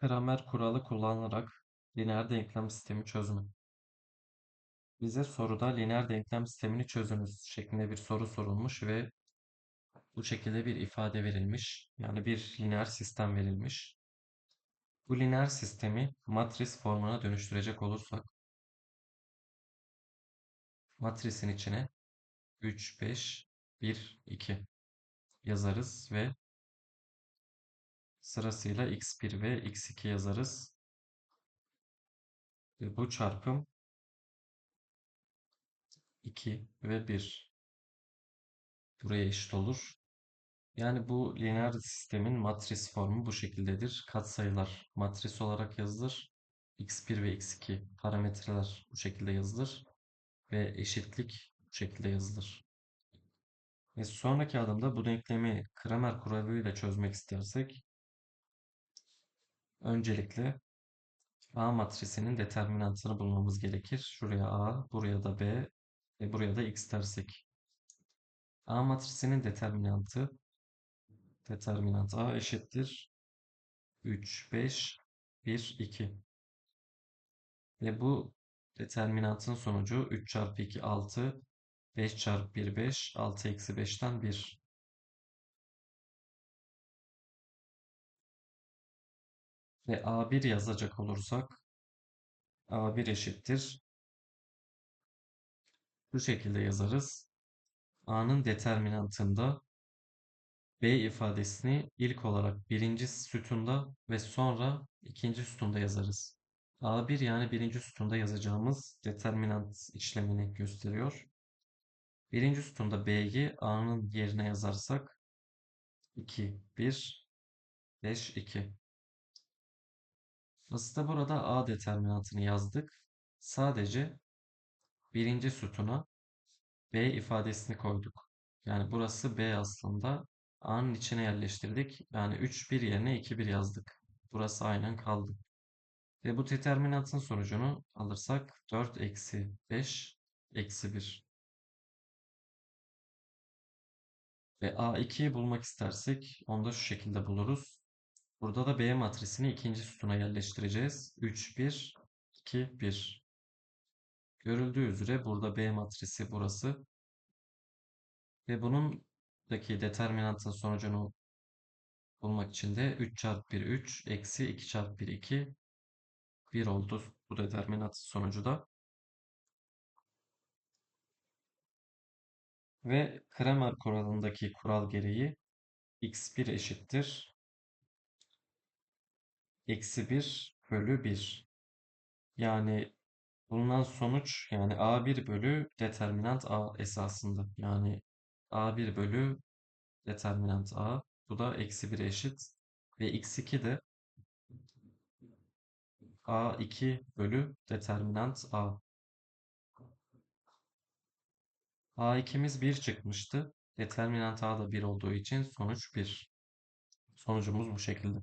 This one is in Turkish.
Kramer kuralı kullanarak lineer denklem sistemi çözümü. Bize soruda lineer denklem sistemini çözünüz şeklinde bir soru sorulmuş ve bu şekilde bir ifade verilmiş. Yani bir lineer sistem verilmiş. Bu lineer sistemi matris formuna dönüştürecek olursak matrisin içine 3, 5, 1, 2 yazarız ve sırasıyla x1 ve x2 yazarız. Ve bu çarpım 2 ve 1 buraya eşit olur. Yani bu lineer sistemin matris formu bu şekildedir. Katsayılar matris olarak yazılır. x1 ve x2 parametreler bu şekilde yazılır. Ve eşitlik bu şekilde yazılır. Ve sonraki adımda bu denklemi Kramer kuralıyla çözmek istersek öncelikle A matrisinin determinantını bulmamız gerekir. Şuraya A, buraya da B ve buraya da X dersek. A matrisinin determinantı determinant A eşittir 3, 5, 1, 2. Ve bu determinantın sonucu 3 çarpı 2 6, 5 çarpı 1 5, 6 eksi 5'ten 1. Ve A1 yazacak olursak A1 eşittir. Bu şekilde yazarız. A'nın determinantında B ifadesini ilk olarak birinci sütunda ve sonra ikinci sütunda yazarız. A1 yani birinci sütunda yazacağımız determinant işlemini gösteriyor. Birinci sütunda B'yi A'nın yerine yazarsak 2, 1, 5, 2. Aslında burada A determinantını yazdık. Sadece birinci sütuna B ifadesini koyduk. Yani burası B aslında. A'nın içine yerleştirdik. Yani 3, 1 yerine 2, 1 yazdık. Burası aynen kaldı. Ve bu determinantın sonucunu alırsak 4 eksi 5 eksi 1. Ve A2'yi bulmak istersek onu da şu şekilde buluruz. Burada da B matrisini ikinci sütuna yerleştireceğiz. 3, 1, 2, 1. Görüldüğü üzere burada B matrisi burası. Ve bunundaki determinantın sonucunu bulmak için de 3 çarpı 1 3 eksi 2 çarpı 1 2 1 oldu bu determinantın sonucu da. Ve Kramer kuralındaki kural gereği x1 eşittir. Eksi 1 bölü 1. Yani bulunan sonuç yani A1 bölü determinant A esasında. Yani A1 bölü determinant A. Bu da eksi 1'e eşit. Ve x2 de A2 bölü determinant A. A2'miz 1 çıkmıştı. Determinant A da 1 olduğu için sonuç 1. Sonucumuz bu şekilde.